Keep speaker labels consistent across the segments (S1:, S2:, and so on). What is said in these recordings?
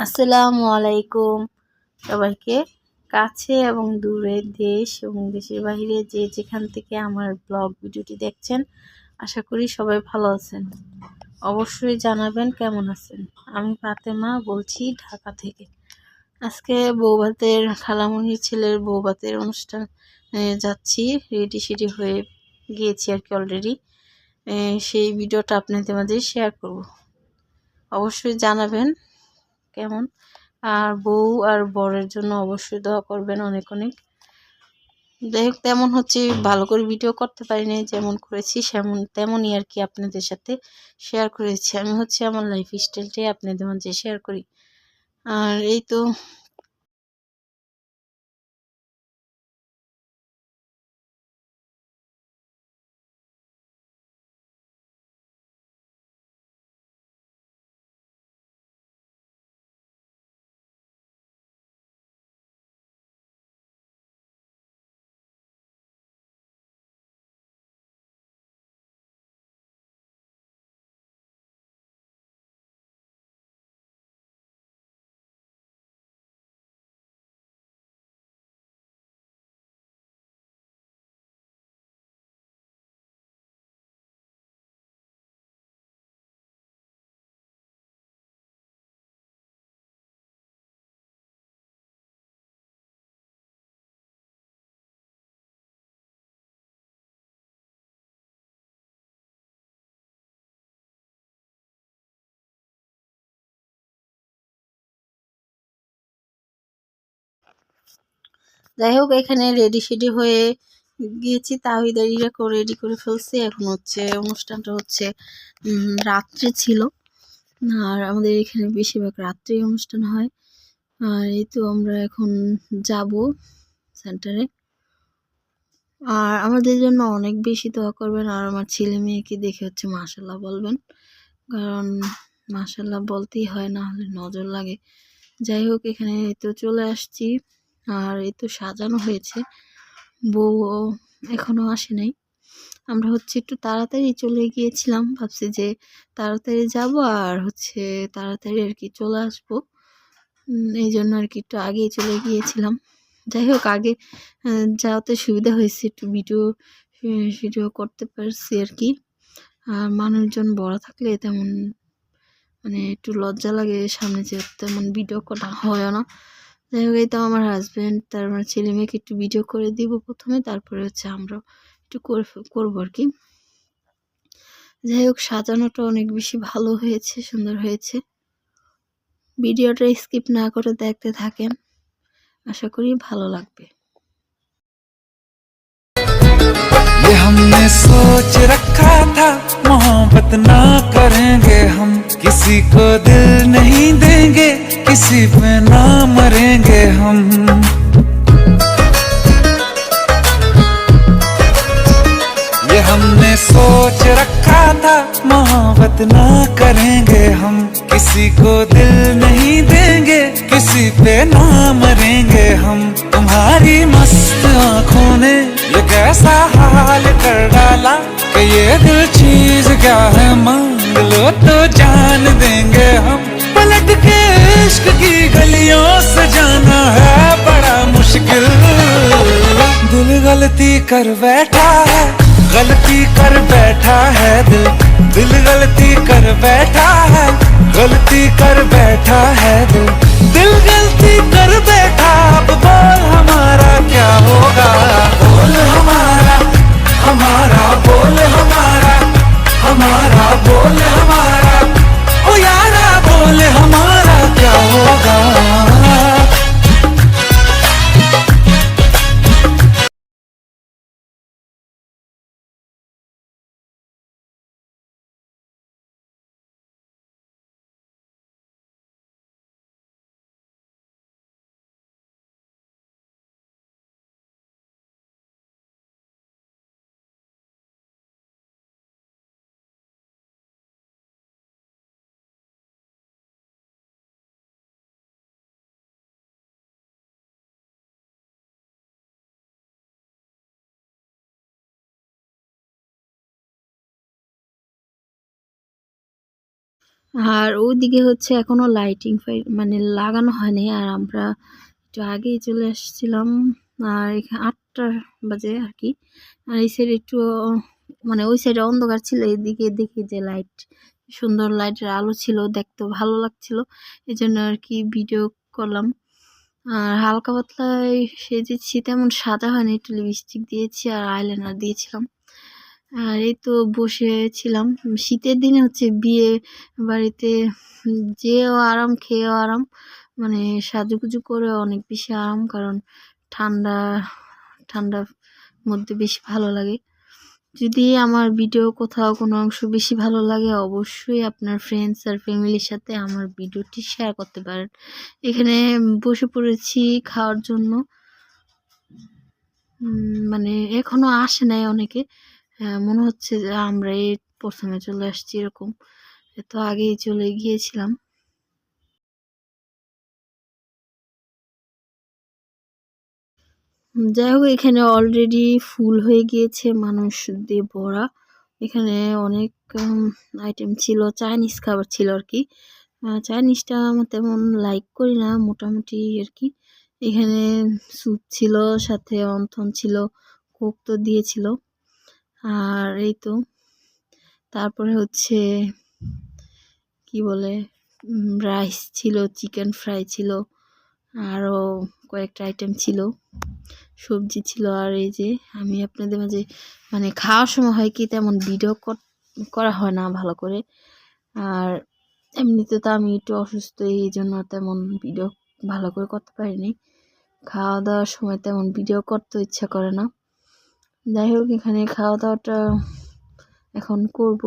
S1: আসসালামু আলাইকুম। সবাইকে কাছে এবং দূরে দেশ এবং দেশের বাইরে যে যেখান থেকে আমার ব্লগ ভিডিওটি দেখছেন, আশা করি সবাই ভালো আছেন। অবশ্যই জানাবেন কেমন আছেন। আমি ফাতেমা বলছি ঢাকা থেকে। আজকে বৌভাতের খালামণির ছেলের বৌভাতের অনুষ্ঠান যাচ্ছি। রেডি সেডি হয়ে গিয়েছি আর কি অলরেডি সেই ভিডিওটা আপনাদের মাঝে শেয়ার করব। অবশ্যই জানাবেন কেমন? আর বউ আর বরের জন্য অবশ্যই দোয়া করবেন অনেক অনেক। যাই হোক, তেমন হচ্ছে, ভালো করে ভিডিও করতে পারিনি, যেমন করেছি সেমন, তেমনই আর কি আপনাদের সাথে শেয়ার করেছি। আমি হচ্ছে আমার লাইফ স্টাইলটাই আপনাদের মাঝে শেয়ার করি। আর এই তো যাই হোক, এখানে রেডি সেডি হয়ে গিয়েছি তাহিদারিরা রেডি করে ফেলছি। এখন হচ্ছে অনুষ্ঠানটা হচ্ছে রাত্রে ছিল। আর আমাদের এখানে বেশিরভাগ রাত্রে অনুষ্ঠান হয়। আর এই তো আমরা এখন যাব সেন্টারে আর আমাদের জন্য অনেক বেশি দোয়া করবেন, আর আমার ছেলে মেয়েকে দেখে হচ্ছে মাসাল্লাহ বলবেন। কারণ মাসাল্লাহ বলতেই হয়, না হলে নজর লাগে। যাই হোক, এখানে তো চলে আসছি। আর এই তো সাজানো হয়েছে। বউ এখনও আসে নাই। আমরা হচ্ছে একটু তাড়াতাড়ি চলে গিয়েছিলাম, ভাবছি যে তাড়াতাড়ি যাব আর হচ্ছে তাড়াতাড়ি আর কি চলে আসব। এই জন্য আর কি একটু আগেই চলে গিয়েছিলাম। যাই হোক, আগে যাওয়াতে সুবিধা হয়েছে, একটু ভিডিও ভিডিও করতে পারছি আর কি। আর মানুষজন বড় থাকলে তেমন মানে একটু লজ্জা লাগে সামনে যে তেমন ভিডিও করা হয় না। যাই হোক এই তো আমার হাজব্যান্ড তার মানে ছেলে মেয়েকে একটু ভিডিও করে দিব প্রথমে তারপরে হচ্ছে আমরা একটু করবো আর কি যাই হোক সাজানোটা অনেক বেশি ভালো হয়েছে সুন্দর হয়েছে ভিডিওটা স্কিপ না করে দেখতে থাকেন আশা করি ভালো লাগবে
S2: ये हमने सोच रखा था मोहब्बत ना करेंगे हम किसी को दिल नहीं देंगे, किसी पे ना मरेंगे हम। ये हमने सोच रखा था, मोहब्बत ना करेंगे हम। किसी को दिल नहीं देंगे, किसी पे ना मरेंगे हम। तुम्हारी मस्त आँखों ने ये कैसा हाल कर डाला कि ये दिल चीज़ क्या है मांग लो तो जान देंगे हम। पलट के इश्क की गलियों से जाना है बड़ा मुश्किल। दिल गलती कर बैठा है, गलती कर बैठा है दिल। दिल गलती कर बैठा है, गलती कर बैठा है दिल। दिल गलती कर बैठा, अब बोल हमारा क्या होगा? बोल हमारा हमारा, बोल हमारा।
S1: আর ওইদিকে হচ্ছে এখনও লাইটিং ফাই মানে লাগানো হয়নি। আর আমরা একটু আগেই চলে আসছিলাম, আর এখানে আটটা বাজে আর কি আর এই সাইডে একটু মানে ওই সাইডে অন্ধকার ছিল, এদিকে দেখি যে লাইট সুন্দর লাইটের আলো ছিল, দেখতে ভালো লাগছিল। এই জন্য আর কি ভিডিও করলাম। আর হালকা পাতলায় সেজেছি, তেমন সাদা হয়নি, একটু লিপস্টিক দিয়েছি আর আইলাইনার দিয়েছিলাম। আর এই তো বসেছিলাম শীতের দিনে হচ্ছে বিয়ে বাড়িতে যেও আরাম খেয়েও আরাম মানে সাজুগুজু করে অনেক বেশি আরাম, কারণ ঠান্ডা ঠান্ডার মধ্যে বেশি ভালো লাগে। যদি আমার ভিডিও কোথাও কোনো অংশ বেশি ভালো লাগে, অবশ্যই আপনার ফ্রেন্ডস আর ফ্যামিলির সাথে আমার ভিডিওটি শেয়ার করতে পারেন। এখানে বসে পড়েছি খাওয়ার জন্য। মানে এখনও আসে নাই অনেকে। মনে হচ্ছে যে আমরা এই প্রথমে চলে আসছি এরকম। এত আগেই চলে গিয়েছিলাম। যাই হোক, এখানে অলরেডি ফুল হয়ে গিয়েছে মানুষ দিয়ে ভরা। এখানে অনেক আইটেম ছিল চাইনিজ খাবার ছিল আর কি। চাইনিজটা আমার তেমন লাইক করি না, মোটামুটি আর কি। এখানে স্যুপ ছিল, সাথে অন্থন ছিল কোক তো দিয়েছিল। আর এই তো, তারপরে হচ্ছে, কি বলে রাইস ছিল চিকেন ফ্রাই ছিল আরও কয়েকটা আইটেম ছিল, সবজি ছিল, আর এই যে আমি আপনাদের মাঝে মানে খাওয়ার সময় হয় কি তেমন ভিডিও করা হয় না ভালো করে, আর এমনিতে তো আমি একটু অসুস্থ, এই জন্য তেমন ভিডিও ভালো করে করতে পারিনি। খাওয়া দাওয়ার সময় তেমন ভিডিও করতে ইচ্ছা করে না। যাই হোক এখানে খাওয়া দাওয়াটা এখন করব।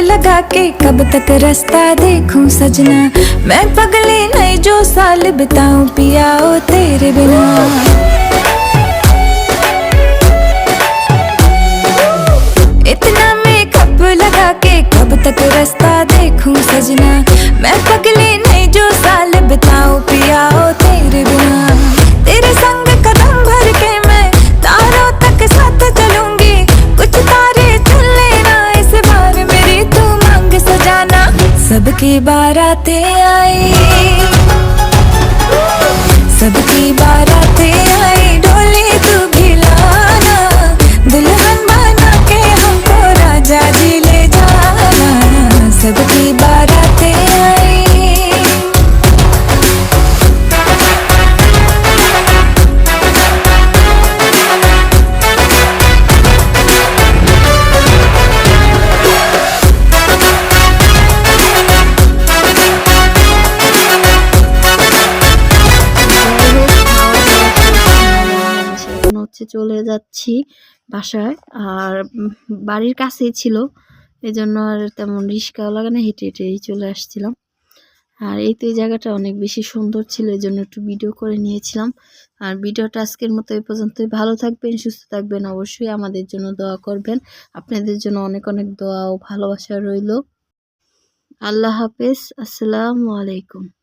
S3: लगा के कब तक रास्ता देखूँ सजना? मैं पगली नहीं जो साल बिताऊं, पिया ओ तेरे बिना। सबकी बाराते आई। सबकी बाराते आई, डोली तू खिलाना। दुल्हन बना के हमको राजा जी ले जाना। सबकी
S1: চলে যাচ্ছি বাসায়। আর বাড়ির কাছেই ছিল। এই জন্য আর তেমন রিস্কাও লাগে না, হেঁটে হেঁটেই চলে আসছিলাম। আর এই তো এই জায়গাটা অনেক বেশি সুন্দর ছিল এই জন্য একটু ভিডিও করে নিয়েছিলাম। আর ভিডিওটা আজকের মতো এই পর্যন্তই। ভালো থাকবেন, সুস্থ থাকবেন, অবশ্যই আমাদের জন্য দোয়া করবেন। আপনাদের জন্য অনেক অনেক দোয়া ও ভালোবাসা রইল। আল্লাহ হাফেজ। আসসালামু আলাইকুম।